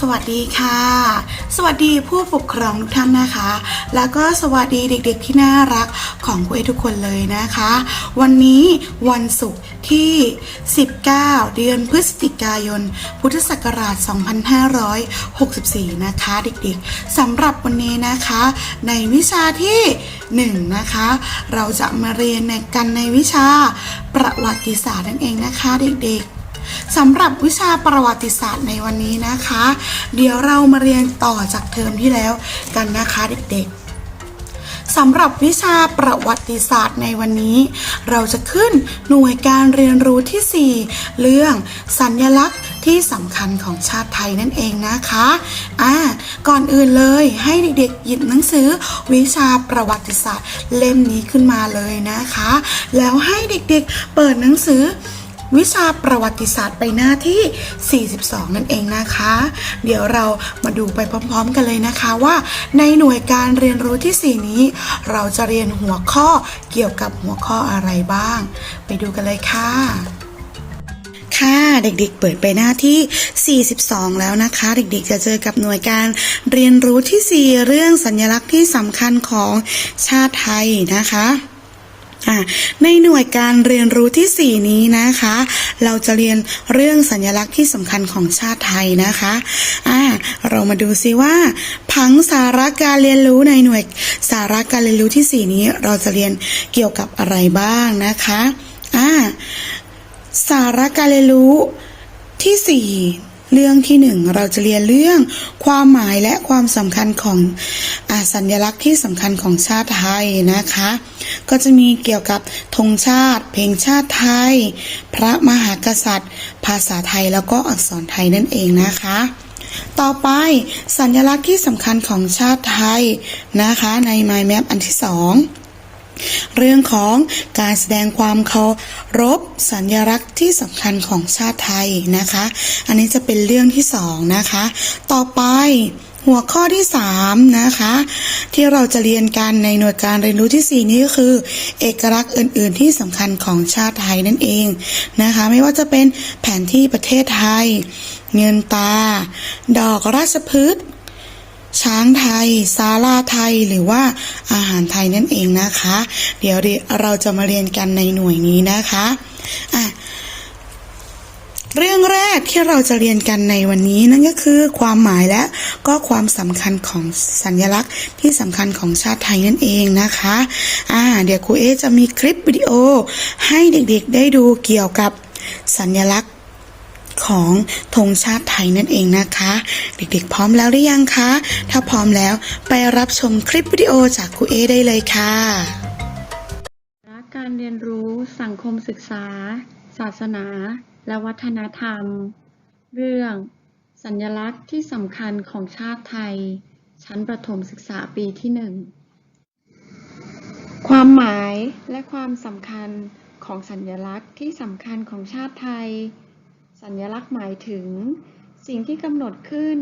สวัสดีค่ะ สวัสดีผู้ปกครองทุกท่านนะคะ แล้วก็สวัสดีเด็กๆที่น่ารักของพวกเอทุกคนเลยนะคะ วันนี้วันศุกร์ที่ 19 เดือนพฤศจิกายน พุทธศักราช 2564 นะคะ เด็กๆสำหรับวันนี้นะคะ ในวิชาที่ 1 นะคะ เราจะมาเรียนในกันในวิชาประวัติศาสตร์นั่นเองนะคะ เด็กๆ สำหรับวิชาประวัติศาสตร์ในวันนี้นะคะ เดี๋ยวเรามาเรียนต่อจากเทอมที่แล้วกันนะคะเด็กๆสำหรับวิชาประวัติศาสตร์ในวันนี้ เราจะขึ้นหน่วยการเรียนรู้ที่ 4 เรื่องสัญลักษณ์ที่สำคัญของชาติไทยนั่นเองนะคะ อ่า ก่อนอื่นเลยให้เด็กๆหยิบหนังสือวิชาประวัติศาสตร์เล่มนี้ขึ้นมาเลยนะคะ แล้วให้เด็กๆเปิดหนังสือ วิชาประวัติศาสตร์ไปหน้าที่ 42 นั่นเองนะคะ เดี๋ยวเรามาดูไปพร้อมๆกันเลยนะคะว่า ในหน่วยการเรียนรู้ที่ 4 นี้ เราจะเรียนหัวข้อเกี่ยวกับหัวข้ออะไรบ้าง ไปดูกันเลยค่ะค่ะเด็กๆ เปิดไปหน้าที่ 42 แล้วนะคะ เด็กๆ จะเจอกับหน่วยการเรียนรู้ที่ 4 เรื่องสัญลักษณ์ที่สำคัญของชาติไทยนะคะอะ ในหน่วยการเรียนรู้ที่ 4 นี้นะคะ เราจะเรียนเรื่องสัญลักษณ์ที่สำคัญของชาติไทยนะคะอะเรามาดูซิว่า ผังสาระการเรียนรู้ในหน่วยสาระการเรียนรู้ที่ 4 นี้ เราจะเรียนเกี่ยวกับอะไรบ้างนะคะอะสาระการเรียนรู้ที่ 4เรื่องที่หนึ่งเราจะเรียนเรื่องความหมายและความสำคัญของอสัญลักษณ์ที่สำคัญของชาติไทยนะคะ ก็จะมีเกี่ยวกับธงชาติ เพลงชาติไทย พระมหากษัตริย์ ภาษาไทยแล้วก็อักษรไทยนั่นเองนะคะ ต่อไปสัญลักษณ์ที่สำคัญของชาติไทยนะคะใน My Map อันที่สองเรื่องของการแสดงความเคารพสัญลักษณ์ที่สำคัญของชาติไทยนะคะ อันนี้จะเป็นเรื่องที่สองนะคะ ต่อไป หัวข้อที่สามนะคะ ที่เราจะเรียนกันในหน่วยการเรียนรู้ที่สี่นี้ก็คือ เอกลักษณ์อื่น ๆ ที่สำคัญของชาติไทยนั่นเองนะคะ ไม่ว่าจะเป็นแผนที่ประเทศไทย เงินตา ดอกราชพฤกษ์ช้างไทยซาลาไทยหรือว่าอาหารไทยนั่นเองนะคะ เดี๋ยวเราจะมาเรียนกันในหน่วยนี้นะคะอะ เรื่องแรกที่เราจะเรียนกันในวันนี้นั่นก็คือความหมายและก็ความสำคัญของสัญลักษณ์ที่สำคัญของชาติไทยนั่นเองนะคะอ่าเดี๋ยวครูเอจะมีคลิปวิดีโอให้เด็กๆได้ดูเกี่ยวกับสัญลักษณ์ของธงชาติไทยนั่นเองนะคะ เด็กๆพร้อมแล้วหรือยังคะ ถ้าพร้อมแล้วไปรับชมคลิปวิดีโอจากครูเอได้เลยค่ะและการเรียนรู้สังคมศึกษา ศาสนา และวัฒนธรรม เรื่อง สัญลักษณ์ที่สำคัญของชาติไทย ชั้นประถมศึกษาปีที่หนึ่งความหมายและความสำคัญของสัญลักษณ์ที่สำคัญของชาติไทย สัญลักษณ์หมายถึง สิ่งที่กำหนดขึ้น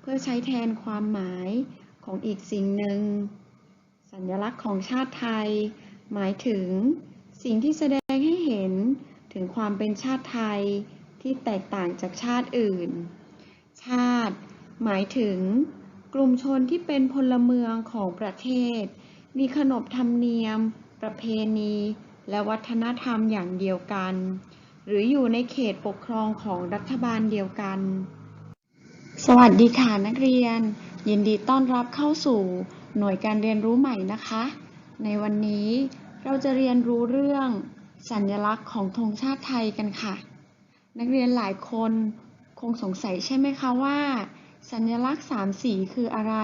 เพื่อใช้แทนความหมายของอีกสิ่งหนึ่ง สัญลักษณ์ของชาติไทย หมายถึง สิ่งที่แสดงให้เห็น ถึงความเป็นชาติไทยที่แตกต่างจากชาติอื่น ชาติ หมายถึง กลุ่มชนที่เป็นพลเมืองของประเทศ มีขนบธรรมเนียม ประเพณี และวัฒนธรรมอย่างเดียวกัน หรืออยู่ในเขตปกครองของรัฐบาลเดียวกัน สวัสดีค่ะนักเรียน ยินดีต้อนรับเข้าสู่หน่วยการเรียนรู้ใหม่นะคะ ในวันนี้เราจะเรียนรู้เรื่อง สัญลักษณ์ของธงชาติไทยกันค่ะ นักเรียนหลายคนคงสงสัยใช่ไหมคะว่า สัญลักษณ์สามสีคืออะไร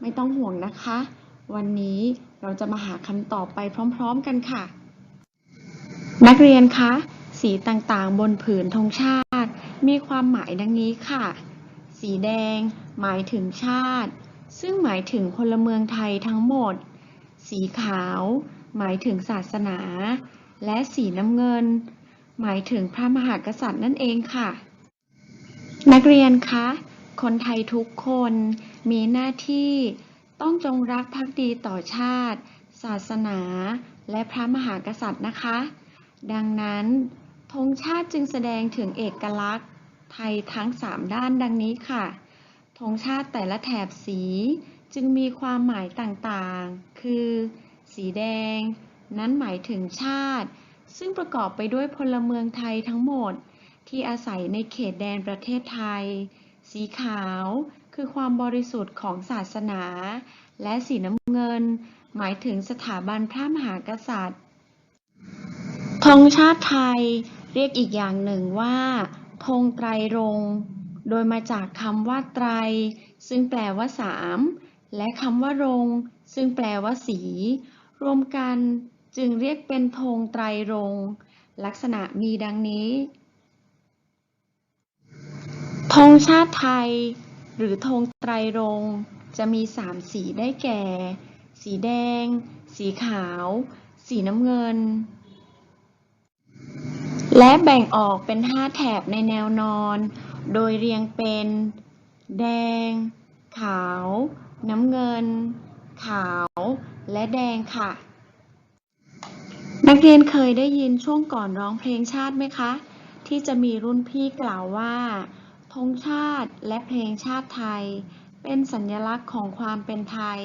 ไม่ต้องห่วงนะคะ วันนี้เราจะมาหาคำตอบไปพร้อมๆกันค่ะ นักเรียนคะสีต่างๆ บนผืนธงชาติ มีความหมายดังนี้ค่ะ สีแดง หมายถึงชาติ ซึ่งหมายถึงพลเมืองไทยทั้งหมด สีขาว หมายถึงศาสนา และสีน้ำเงิน หมายถึงพระมหากษัตริย์นั่นเองค่ะ นักเรียนคะ คนไทยทุกคนมีหน้าที่ต้องจงรักภักดีต่อชาติ ศาสนาและพระมหากษัตริย์นะคะ ดังนั้นธงชาติจึงแสดงถึงเอกลักษณ์ ไทยทั้ง 3 ด้านดังนี้ค่ะธงชาติแต่ละแถบสีจึงมีความหมายต่างๆ คือ สีแดง นั้นหมายถึงชาติ ซึ่งประกอบไปด้วยพลเมืองไทยทั้งหมด ที่อาศัยในเขตแดนประเทศไทย สีขาวคือความบริสุทธิ์ของศาสนา และสีน้ำเงิน หมายถึงสถาบันพระมหากษัตริย์ธงชาติไทยเรียกอีกอย่างหนึ่งว่าธงไตรรงโดยมาจากคำว่าไตร ซึ่งแปลว่าสาม และคำว่ารง ซึ่งแปลว่าสี รวมกัน จึงเรียกเป็นธงไตรรงค์ลักษณะมีดังนี้ ธงชาติไทย หรือธงไตรรงค์จะมีสามสีได้แก่ สีแดง สีขาว สีน้ำเงิน และแบ่งออกเป็นห้าแถบในแนวนอน โดยเรียงเป็น แดง ขาว น้ำเงิน ขาว และแดงค่ะ นักเรียนเคยได้ยินช่วงก่อนร้องเพลงชาติไหมคะ ที่จะมีรุ่นพี่กล่าวว่าธงชาติและเพลงชาติไทย เป็นสัญลักษณ์ของความเป็นไทย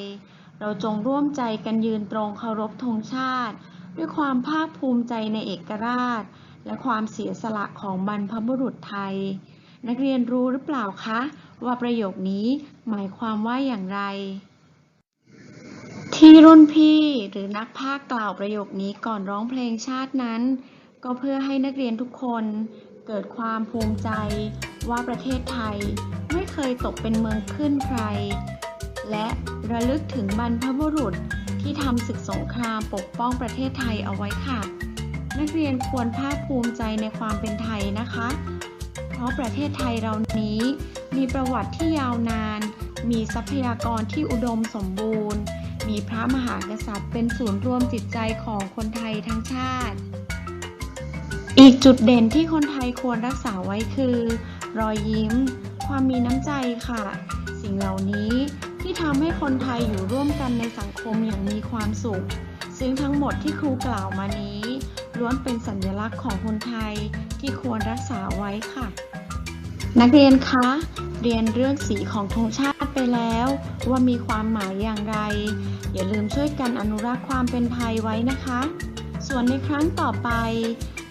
เราจงร่วมใจกันยืนตรงเคารพธงชาติ ด้วยความภาคภูมิใจในเอกราช และความเสียสละของบรรพบุรุษไทย นักเรียนรู้หรือเปล่าคะ ว่าประโยคนี้หมายความว่าอย่างไร ที่รุ่นพี่หรือนักพากย์กล่าวประโยคนี้ก่อนร้องเพลงชาตินั้น ก็เพื่อให้นักเรียนทุกคนเกิดความภูมิใจว่าประเทศไทยไม่เคยตกเป็นเมืองขึ้นใคร และระลึกถึงบรรพบุรุษที่ทำศึกสงครามปกป้องประเทศไทยเอาไว้ค่ะ นักเรียนควรภาคภูมิใจในความเป็นไทยนะคะ เพราะประเทศไทยเรานี้มีประวัติที่ยาวนาน มีทรัพยากรที่อุดมสมบูรณ์ มีพระมหากษัตริย์เป็นศูนย์รวมจิตใจของคนไทยทั้งชาติ อีกจุดเด่นที่คนไทยควรรักษาไว้คือ รอยยิ้ม ความมีน้ำใจค่ะ สิ่งเหล่านี้ที่ทำให้คนไทยอยู่ร่วมกันในสังคมอย่างมีความสุข ซึ่งทั้งหมดที่ครูกล่าวมานี้ล้วนเป็นสัญลักษณ์ของคนไทยที่ควรรักษาไว้ค่ะ นักเรียนคะ เรียนเรื่องสีของธงชาติไปแล้ว ว่ามีความหมายอย่างไร อย่าลืมช่วยกันอนุรักษ์ความเป็นไทยไว้นะคะ ส่วนในครั้งต่อไป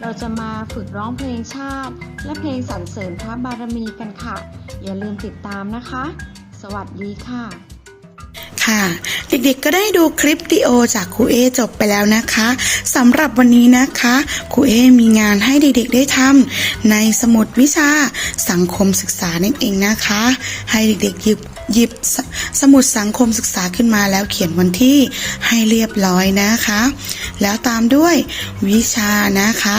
เราจะมาฝึกร้องเพลงชาติ และเพลงสรรเสริญพระบารมีกันค่ะ อย่าลืมติดตามนะคะ สวัสดีค่ะ ค่ะ เด็กๆก็ได้ดูคลิปวิดีโอจากครูเอจบไปแล้วนะคะสำหรับวันนี้นะคะครูเอมีงานให้เด็กๆได้ทำในสมุดวิชาสังคมศึกษานั่นเองนะคะ ให้เด็กๆหยิบ หยิบสสมุดสังคมศึกษาขึ้นมาแล้วเขียนวันที่ให้เรียบร้อยนะคะ แล้วตามด้วยวิชานะคะ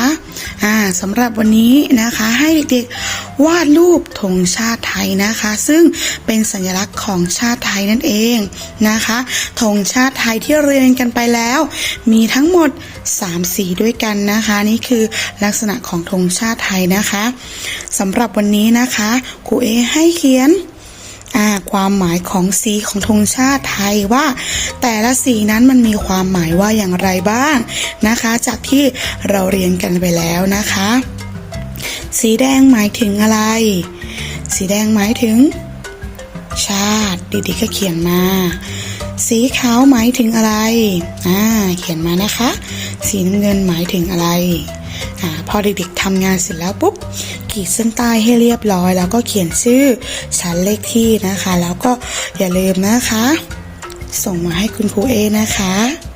อ่าสำหรับวันนี้นะคะให้เด็กๆวาดรูปธงชาติไทยนะคะ ซึ่งเป็นสัญลักษณ์ของชาติไทยนั่นเองนะคะธงชาติไทยที่เรียนกันไปแล้ว มีทั้งหมด 3 สีด้วยกันนะคะ นี่คือลักษณะของธงชาติไทยนะคะสำหรับวันนี้นะคะครูเอให้เขียน ความหมายของสีของธงชาติไทยว่า แต่ละสีนั้นมันมีความหมายว่าอย่างไรบ้างนะคะ จากที่เราเรียนกันไปแล้วนะคะ สีแดงหมายถึงอะไร สีแดงหมายถึง ชาติดีๆก็เขียนมา สีขาวหมายถึงอะไรอ่าเขียนมานะคะ สีน้ำเงินหมายถึงอะไร พอเด็กๆทำงานเสร็จแล้วปุ๊บขีดเส้นใต้ให้เรียบร้อย แล้วก็เขียนชื่อชั้นเลขที่นะคะ แล้วก็อย่าลืมนะคะ ส่งมาให้คุณครูเอนะคะค่ะ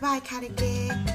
หน้านะคะ